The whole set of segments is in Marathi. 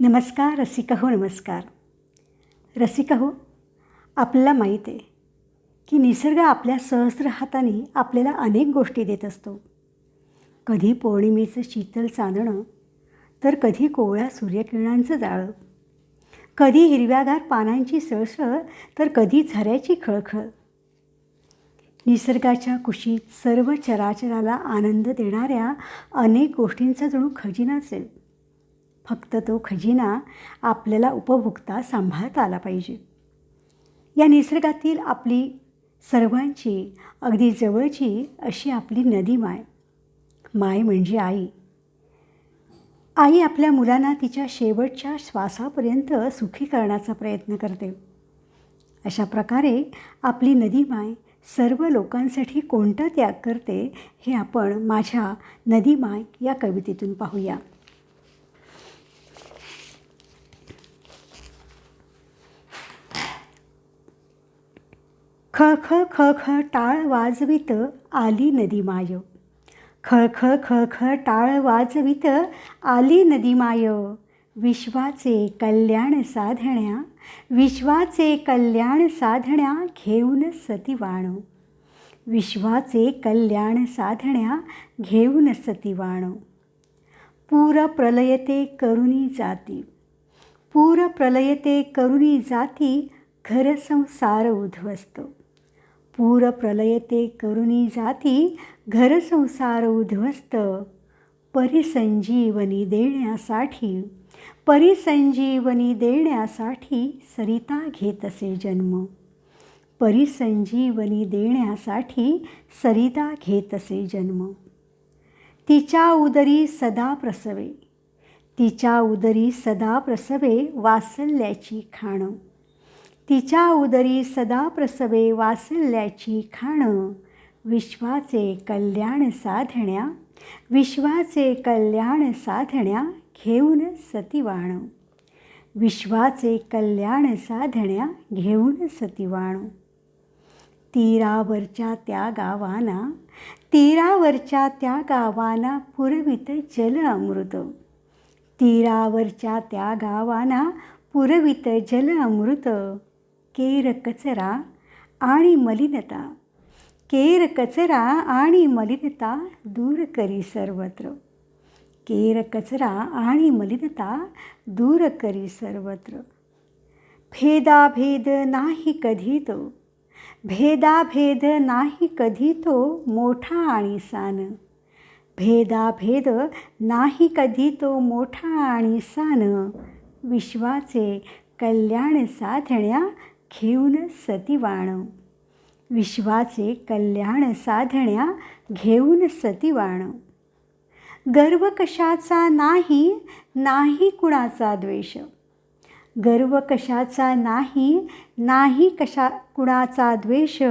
नमस्कार रसिका हो नमस्कार. रसिका हो आपल्याला माहीत आहे की निसर्ग आपल्या सहस्र हाताने आपल्याला अनेक गोष्टी देत असतो. कधी पौर्णिमेचं शीतल चांदणं तर कधी कोवळ्या सूर्यकिरणांचं जाळं. कधी हिरव्यागार पानांची सळसळ तर कधी झऱ्याची खळखळ. निसर्गाच्या कुशीत सर्व चराचराला आनंद देणाऱ्या अनेक गोष्टींचा जणू खजिना असेल फक्त तो खजिना आपल्याला उपभोगता सांभाळता आला पाहिजे. या निसर्गातील आपली सर्वांची अगदी जवळची अशी आपली नदी माय. माय म्हणजे आई. आई आपल्या मुलांना तिच्या शेवटच्या श्वासापर्यंत सुखी करण्याचा प्रयत्न करते. अशा प्रकारे आपली नदी माय सर्व लोकांसाठी कोणता त्याग करते हे आपण माझ्या नदी माय या कवितेतून पाहूया. खळखळ खळखळ टाळ वाजवित आली नदी माय खळखळ खळखळ टाळ वाजवित आली नदी माय विश्वाचे कल्याण साधण्या विश्वाचे कल्याण साधण्या घेऊन सतीवाण. विश्वाचे कल्याण साधण्या घेऊन सतीवाण. पूर प्रलयते करुणी जाती. पूर प्रलयते करुणी जाती घर संसार उद्ध्वस्त. पूर प्रलयते करुणी जाती घर संसार उद्ध्वस्त. परिसंजीवनी देण्यासाठी परिसंजीवनी देण्यासाठी सरिता घेत असे जन्म. परिसंजीवनी देण्यासाठी सरिता घेत असे जन्म. तिच्या उदरी सदा प्रसवे. तिच्या उदरी सदा प्रसवे वासल्याची खाणं. तिच्या उदरी सदा प्रसवे वासल्याची खाणं विश्वाचे कल्याण साधण्या विश्वाचे कल्याण साधण्या घेऊन सतीवाण. विश्वाचे कल्याण साधण्या घेऊन सतीवाण. तीरावरच्या त्या गावाना तीरावरच्या त्या गावाना पुरवित जल अमृत. तीरावरच्या त्या गावाना पुरवित जल अमृत. केर कचरा आणि मलिनता. केर कचरा आणि मलिनता दूर करी सर्वत्र. केर कचरा आणि मलिनता दूर करी सर्वत्र. भेदाभेद नाही कधी तो. भेदाभेद नाही कधी तो मोठा आणि सान. भेदाभेद नाही कधी तो मोठा आणि सान. विश्वाचे कल्याण साधण्या घेऊन सतीवाण. विश्वाचे कल्याण साधण्या घेऊन सतीवाण. गर्व कशाचा नाही नाही कुणाचा द्वेष. गर्व कशाचा नाही नाही कशा कुणाचा द्वेष.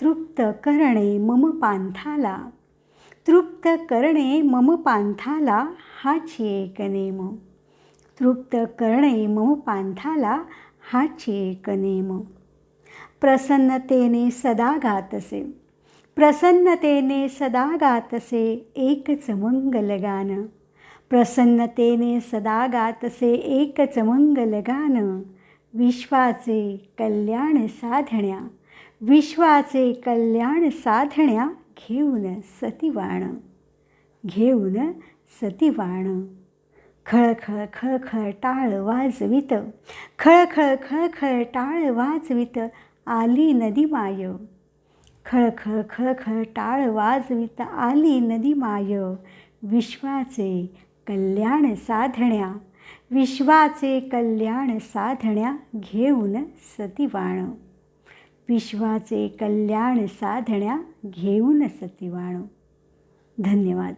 तृप्त करणे मम पांथाला तृप्त करणे मम पांथाला हाच एक नेम. तृप्त करणे मम पांथाला हाची एक नेम प्रसन्नतेने सदा गातसे. प्रसन्नतेने सदा गातसे एकच मंगलगान. प्रसन्नतेने सदा गातसे एकच मंगलगान. विश्वाचे कल्याण साधण्या. विश्वाचे कल्याण साधण्या घेऊन सतिवाण. घेऊन सतिवाण. खळखळ खळखळ टाळ वाजवित. खळखळ खळखळ टाळ वाजवित. आली नदी माय. खळखळ खळखळ टाळ वाजवित. आली नदी माय. विश्वाचे कल्याण साधण्या. विश्वाचे कल्याण साधण्या घेऊन सतीवाण. विश्वाचे कल्याण साधण्या घेऊन सतीवाण. धन्यवाद.